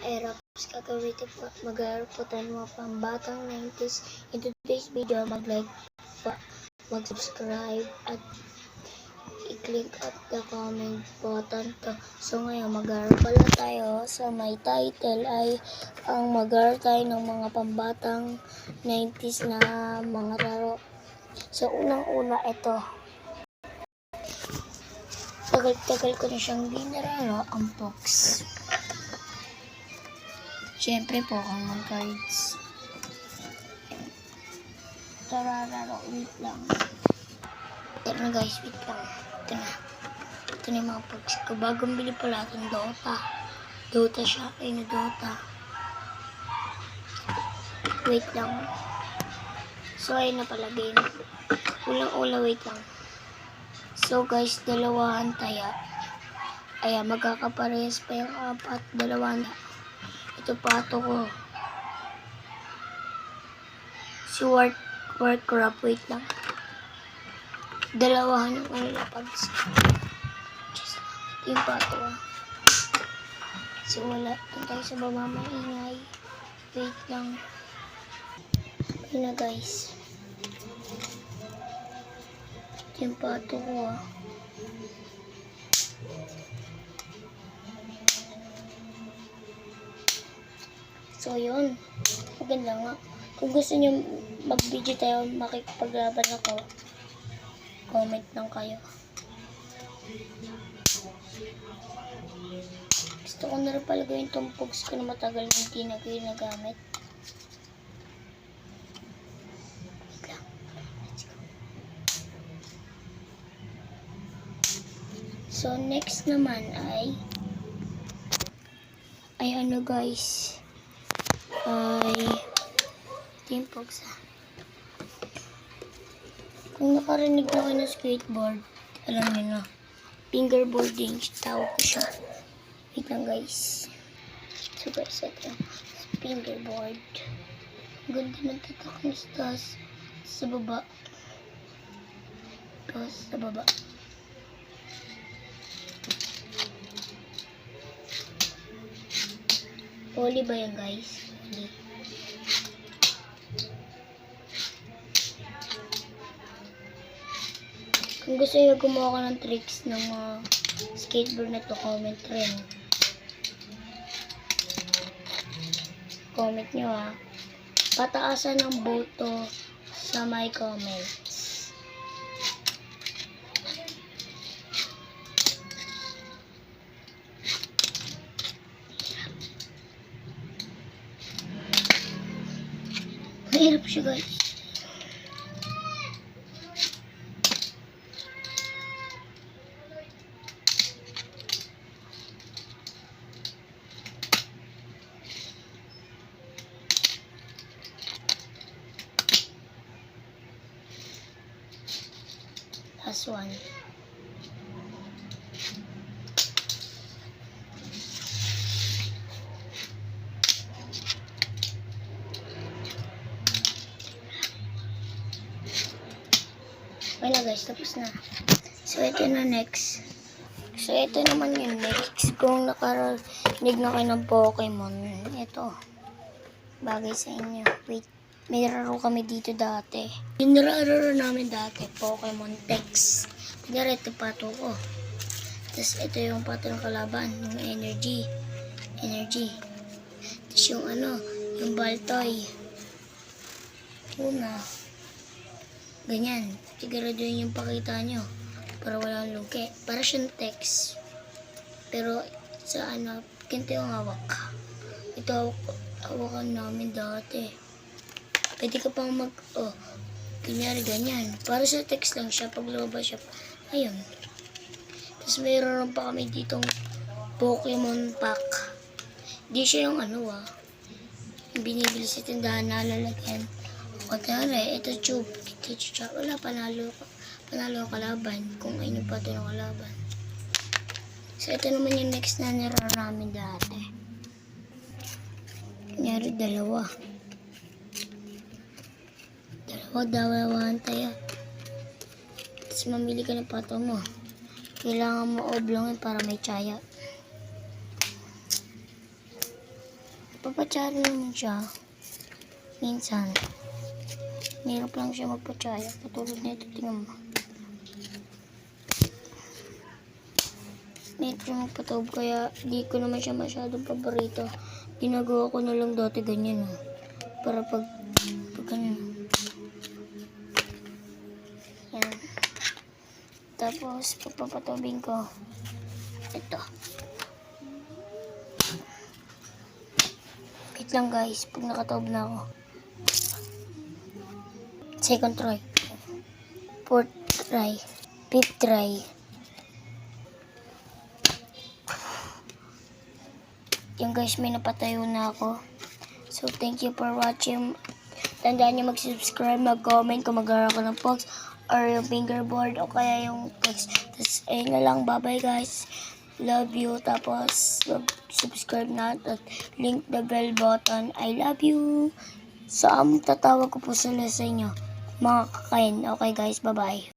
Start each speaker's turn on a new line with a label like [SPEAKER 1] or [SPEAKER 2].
[SPEAKER 1] Aerops gagawin po, mag-aarap po tayo mga pambatang 90s. In today's video, mag-like, mag-subscribe, at i-click at the comment button to. So ngayon, mag-aarap pala tayo sa may title ay ang mag-aarap tayo ng mga pambatang 90s na mga laro. So unang-una ito. Tagal-tagal ko na siyang dinararo, ang box. Siyempre po, mga cards. Tarararo, wait lang. Ito na guys, wait lang. Ito na. Ito na yung mga box ko. Bagong bili pala itong Dota. Dota siya. Ayun na Dota. Wait lang. So, ayun na pala game. Ulang-ula, wait lang. So guys, dalawahan taya. Ayan, magkakaparehas pa yung apat. Dalawahan na. Ito pato ko. Si Work, Warcraft, wait lang. Dalawahan yung ano ito yung pato ah. So wala. Doon tayo sa baba maingay. Wait lang. Ayun na guys. Ito yung pato ko ah. So, yun. Maganda nga. Kung gusto nyo mag-video tayo, makikipaglaban ako, comment lang kayo. Gusto ko na rin pala gawin itong pogs ko na matagal hindi na go. So, next naman ay ay ano guys ay team pogs ah. Kung nakarinig na kayo ng skateboard, alam niyo na. Fingerboarding, tawag ko siya. Wait lang guys. So guys, ito. Fingerboard. Ganda ng tatak ng stars sa baba. Tapos sa baba. Holy ba yan guys? Kung gusto nyo gumawa ka ng tricks ng mga skateboard na to, comment rin. Comment nyo ha. Pataasan ng boto sa my comments. Mahirap siya guys. Last one. Na guys, tapos na. So, ito na next. So, ito naman yung next. Kung nakarinig na kayo ng Pokemon, ito. Bagay sa inyo. Wait, may laro kami dito dati. Yung nilaro namin dati, Pokemon Tex. Kunyari, ito pato ko. Tapos, ito yung pato ng kalaban, yung energy. Energy. Tapos, yung ano, yung Baltoy. Una. Ganyan. Siguraduhin yung pakita nyo. Para walang luki. Para siyang text. Pero sa ano, ganito yung hawak. Ito hawak, hawakan namin dati. Pwede ka pang mag, oh, kunyari ganyan. Para sa text lang siya. Pag lumabas siya, ayun. Tapos mayroon pa kami ditong Pokemon pack. Di siya yung ano ah. Yung binibili sa tindahan na lalagyan. O kunyari, ito tube. Tube. Wala, panalo ka. Panalo ang kalaban. Kung ayun pa ito ng kalaban. So, ito naman yung next na niraro namin dati. Kunyari, dalawa. Dalawa, dalawahan tayo. Tapos mamili ka ng pato mo. Kailangan mo oblongin para may tsaya. papatsara naman siya. Minsan. Hirap lang siya magpatsaya. Katulad nito, tingnan mo. Medyo magpatob kaya di ko naman siya masyadong paborito. Ginagawa ko na lang dati ganyan oh. Para pag, pag ganyan. Yan. Tapos, pagpapatubing ko, ito. Wait lang guys, pag nakatob na ako. Second try. Fourth try. Fifth try. Yung guys, may napatayo na ako. So, thank you for watching. Tandaan niyo mag-subscribe, mag-comment kung mag-aaral ka ng pogs or yung fingerboard o kaya yung text. Tapos, ayun na lang. Bye-bye guys. Love you. Tapos, subscribe na at link the bell button. I love you. So, ang tatawag ko po sila sa inyo. Mga kakain. Okay guys, bye-bye.